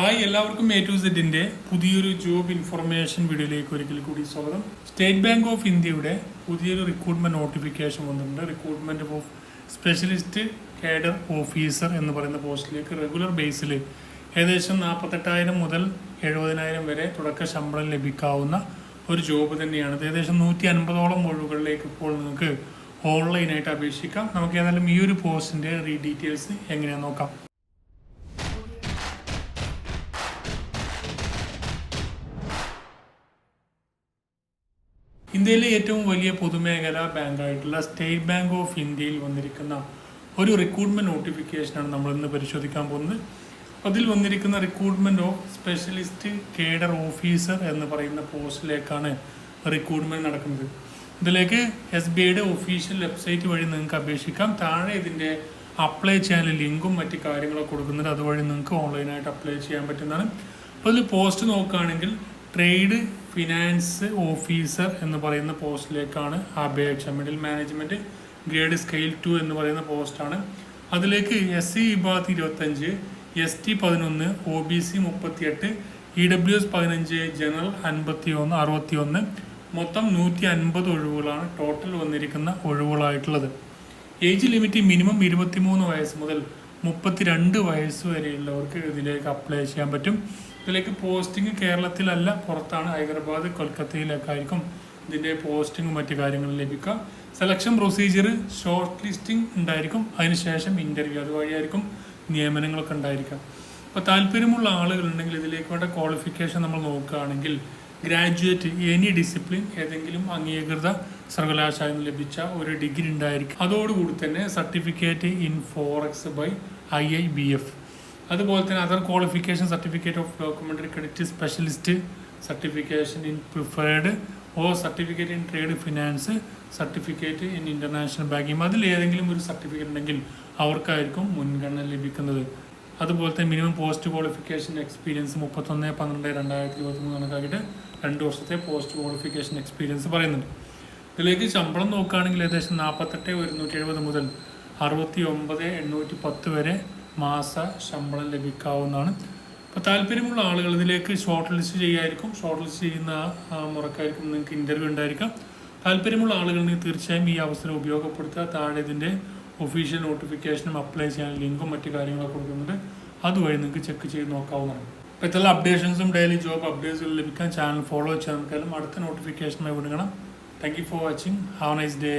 Hi എല്ലാവർക്കും A to സെഡിന്റെ പുതിയൊരു job information വീഡിയോയിലേക്ക് ഒരിക്കൽ കൂടി സ്വാഗതം. സ്റ്റേറ്റ് ബാങ്ക് ഓഫ് ഇന്ത്യയുടെ പുതിയൊരു റിക്രൂട്ട്മെന്റ് നോട്ടിഫിക്കേഷൻ വന്നിട്ടുണ്ട്. Recruitment of specialist cadre officer എന്ന് പറയുന്ന പോസ്റ്റിലേക്ക് റെഗുലർ ബേസിൽ ഏകദേശം നാൽപ്പത്തെട്ടായിരം മുതൽ എഴുപതിനായിരം വരെ തുടക്ക ശമ്പളം ലഭിക്കാവുന്ന ഒരു ജോബ് തന്നെയാണ്. ഏകദേശം നൂറ്റി അൻപതോളം ഒഴിവുകളിലേക്ക് ഇപ്പോൾ നിങ്ങൾക്ക് ഓൺലൈനായിട്ട് അപേക്ഷിക്കാം. നമുക്ക് ഏതായാലും ഈ ഒരു പോസ്റ്റിന്റെ ഡീറ്റെയിൽസ് എങ്ങനെയാണെന്ന് നോക്കാം. ഇന്ത്യയിലെ ഏറ്റവും വലിയ പൊതുമേഖലാ ബാങ്കായിട്ടുള്ള സ്റ്റേറ്റ് ബാങ്ക് ഓഫ് ഇന്ത്യയിൽ വന്നിരിക്കുന്ന ഒരു റിക്രൂട്ട്മെന്റ് നോട്ടിഫിക്കേഷനാണ് നമ്മൾ ഇന്ന് പരിശോധിക്കാൻ പോകുന്നത്. അതിൽ വന്നിരിക്കുന്ന recruitment of specialist cadre officer എന്ന് പറയുന്ന പോസ്റ്റിലേക്കാണ് റിക്രൂട്ട്മെന്റ് നടക്കുന്നത്. ഇതിലേക്ക് എസ് ബി ഐയുടെ ഒഫീഷ്യൽ വെബ്സൈറ്റ് വഴി നിങ്ങൾക്ക് അപേക്ഷിക്കാം. താഴെ ഇതിന്റെ അപ്ലൈ ചെയ്യാനുള്ള ലിങ്കും മറ്റ് കാര്യങ്ങളൊക്കെ കൊടുക്കുന്നുണ്ട്. അതുവഴി നിങ്ങൾക്ക് ഓൺലൈനായിട്ട് അപ്ലൈ ചെയ്യാൻ പറ്റുന്നതാണ്. അപ്പോൾ അതിൽ പോസ്റ്റ് നോക്കുകയാണെങ്കിൽ ട്രേഡ് ഫിനാൻസ് ഓഫീസർ എന്ന് പറയുന്ന പോസ്റ്റിലേക്കാണ് അപേക്ഷ middle management grade scale two എന്ന് പറയുന്ന പോസ്റ്റാണ്. അതിലേക്ക് എസ് സി വിഭാഗത്ത് ഇരുപത്തഞ്ച് എസ് ടി പതിനൊന്ന് ഒ ബി സി മുപ്പത്തിയെട്ട് ഇ ഡബ്ല്യു എസ് പതിനഞ്ച് ജനറൽ അൻപത്തി ഒന്ന് അറുപത്തി ഒന്ന് മൊത്തം നൂറ്റി അൻപത് ഒഴിവുകളാണ് ടോട്ടൽ വന്നിരിക്കുന്ന ഒഴിവുകളായിട്ടുള്ളത്. ഏജ് ലിമിറ്റ് മിനിമം ഇരുപത്തിമൂന്ന് വയസ്സ് മുതൽ മുപ്പത്തിരണ്ട് വയസ്സ് വരെയുള്ളവർക്ക് ഇതിലേക്ക് അപ്ലൈ ചെയ്യാൻ പറ്റും. ഇതിലേക്ക് പോസ്റ്റിംഗ് കേരളത്തിലല്ല പുറത്താണ്. ഹൈദരാബാദ് കൊൽക്കത്തയിലേക്കായിരിക്കും ഇതിന്റെ പോസ്റ്റിംഗും മറ്റു കാര്യങ്ങളും ലഭിക്കുക. സെലക്ഷൻ പ്രൊസീജിയർ ഷോർട്ട് ലിസ്റ്റിംഗ് ഉണ്ടായിരിക്കും അതിനുശേഷം ഇന്റർവ്യൂ അതുവഴിയായിരിക്കും നിയമനങ്ങളൊക്കെ ഉണ്ടായിരിക്കുക. അപ്പോൾ താല്പര്യമുള്ള ആളുകളുണ്ടെങ്കിൽ ഇതിലേക്ക് വേണ്ട ക്വാളിഫിക്കേഷൻ നമ്മൾ നോക്കുകയാണെങ്കിൽ ഗ്രാജുവേറ്റ് എനി ഡിസിപ്ലിൻ ഏതെങ്കിലും അംഗീകൃത സർവകലാശാലയിൽ നിന്ന് ലഭിച്ച ഒരു ഡിഗ്രി ഉണ്ടായിരിക്കും. അതോടുകൂടി തന്നെ certificate in forex by I I B F അതുപോലെ തന്നെ other qualification certificate of documentary credit specialist certification in preferred or certificate in trade finance certificate in international banking അതിൽ ഏതെങ്കിലും ഒരു സർട്ടിഫിക്കറ്റ് ഉണ്ടെങ്കിൽ അവർക്കായിരിക്കും മുൻഗണന ലഭിക്കുന്നത്. അതുപോലെ തന്നെ മിനിമം പോസ്റ്റ് ക്വാളിഫിക്കേഷൻ എക്സ്പീരിയൻസ് മുപ്പത്തൊന്ന് പന്ത്രണ്ട് രണ്ടായിരത്തി ഇരുപത്തി മൂന്ന് കണക്കാക്കിയിട്ട് രണ്ട് വർഷത്തെ പോസ്റ്റ് ക്വാളിഫിക്കേഷൻ എക്സ്പീരിയൻസ് പറയുന്നുണ്ട്. ഇതിലേക്ക് ശമ്പളം നോക്കുകയാണെങ്കിൽ ഏകദേശം നാൽപ്പത്തെട്ട് ഒരുന്നൂറ്റി എഴുപത് മുതൽ അറുപത്തി ഒമ്പത് എണ്ണൂറ്റി പത്ത് വരെ മാസ ശമ്പളം ലഭിക്കാവുന്നതാണ്. അപ്പോൾ താല്പര്യമുള്ള ആളുകൾ ഇതിലേക്ക് ഷോർട്ട് ലിസ്റ്റ് ചെയ്യായിരിക്കും. ഷോർട്ട് ലിസ്റ്റ് ചെയ്യുന്ന മുറക്കായിരിക്കും നിങ്ങൾക്ക് ഇന്റർവ്യൂ ഉണ്ടായിരിക്കാം. താല്പര്യമുള്ള ആളുകളുണ്ടെങ്കിൽ തീർച്ചയായും ഈ അവസരം ഉപയോഗപ്പെടുത്തുക. താഴെ ഇതിന്റെ ഒഫീഷ്യൽ നോട്ടിഫിക്കേഷനും അപ്ലൈ ചെയ്യാൻ ലിങ്കും മറ്റു കാര്യങ്ങളൊക്കെ കൊടുക്കുന്നുണ്ട്. അതുവഴി നിങ്ങൾക്ക് ചെക്ക് ചെയ്ത് നോക്കാവുന്നതാണ്. അപ്പോൾ ഇത്തരം അപ്ഡേഷൻസും ഡെയിലി ജോബ് അപ്ഡേറ്റ്സും ലഭിക്കാൻ ചാനൽ ഫോളോ ചെയ്യാൻ നമുക്കെല്ലാം അടുത്ത നോട്ടിഫിക്കേഷനുമായി വിടുകണം thank you for watching have nice day